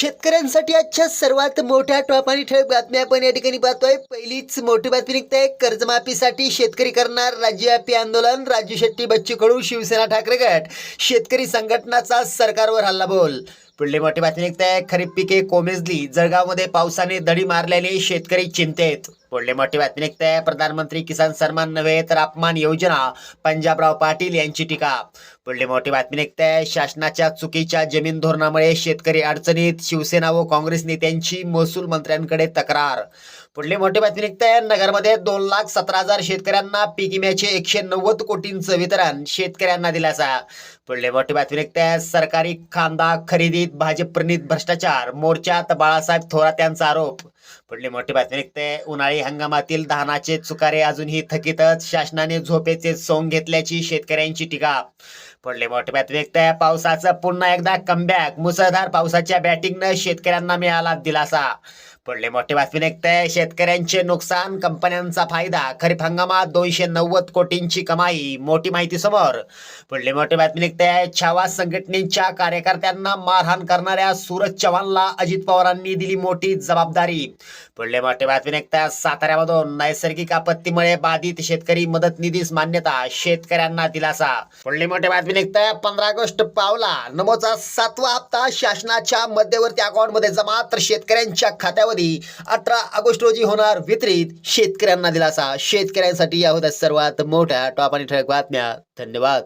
शेतकऱ्यांसाठी आजच्या सर्वात मोठ्या टॉप आणि ठळक बातम्या आपण या ठिकाणी पाहतोय. पहिलीच मोठी बातमी निघते. कर्जमाफीसाठी शेतकरी करणार राज्यव्यापी आंदोलन. राजू शेट्टी बच्चू कडू शिवसेना ठाकरे गट. शेतकरी संघटनाचा सरकारवर हल्ला बोल पुढली मोठी बातमी निघते खरीप पिके कोमेजली. जळगावमध्ये पावसाने दडी मारल्याने शेतकरी चिंतेत. पुढली मोठी बातमी निघते प्रधानमंत्री किसान सन्मान नव्हे तर अपमान योजना. पंजाबराव पाटील यांची टीका. पुढली मोठी बातमी निघते शासनाच्या चुकीच्या जमीन धोरणामुळे शेतकरी अडचणीत शिवसेना व काँग्रेस नेत्यांची महसूल मंत्र्यांकडे तक्रार. पुढली मोठी बातमी निघते नगरमध्ये दोन लाख सतरा हजार शेतकऱ्यांना पीक विम्याचे एकशे नव्वद कोटींचं वितरण शेतकऱ्यांना दिलासा. पुढली मोठी बातमी निघते सरकारी कांदा खरेदीत भाजप प्रणित भ्रष्टाचार मोर्चात बाळासाहेब थोरात यांचा आरोप. पुढली मोठी बातमी निघते उन्हाळी हंगामातील धानाचे चुकारे अजूनही थकीतच शासनाने झोपेचे सोंग घेतल्याची शेतकऱ्यांची टीका. पुढली मोठी बातमी निघते पावसाचं पुन्हा एकदा कमबॅक मुसळधार पावसाच्या बॅटिंगनं शेतकऱ्यांना मिळाला दिलासा. पुढले मोठे बातमी निघते शेतकऱ्यांचे नुकसान कंपन्यांचा फायदा. खरीप हंगामात दोनशे नव्वद कोटींची कमाई. मोठी माहिती समोर. पुढली मोठी बातमी निघते छावा संघटनेच्या कार्यकर्त्यांना मारहाण करणाऱ्या सूरज चव्हाणला अजित पवारांनी दिली मोठी जबाबदारी. पुढले मोठे बातमी निघते साताऱ्यामधून नैसर्गिक आपत्तीमुळे बाधित शेतकरी मदत निधीस मान्यता. शेतकऱ्यांना दिलासा. पुढली मोठी बातमी निघते पंधरा ऑगस्ट पावला नमोचा सातवा हप्ता शासनाच्या मध्यवर्ती अकाउंटमध्ये जमा. तर शेतकऱ्यांच्या कालावधी अठरा ऑगस्ट रोजी होणार वितरित शेतकऱ्यांना दिलासा. शेतकऱ्यांसाठी या होत्या सर्वात मोठ्या टॉप आणि ठळक बातम्या. धन्यवाद.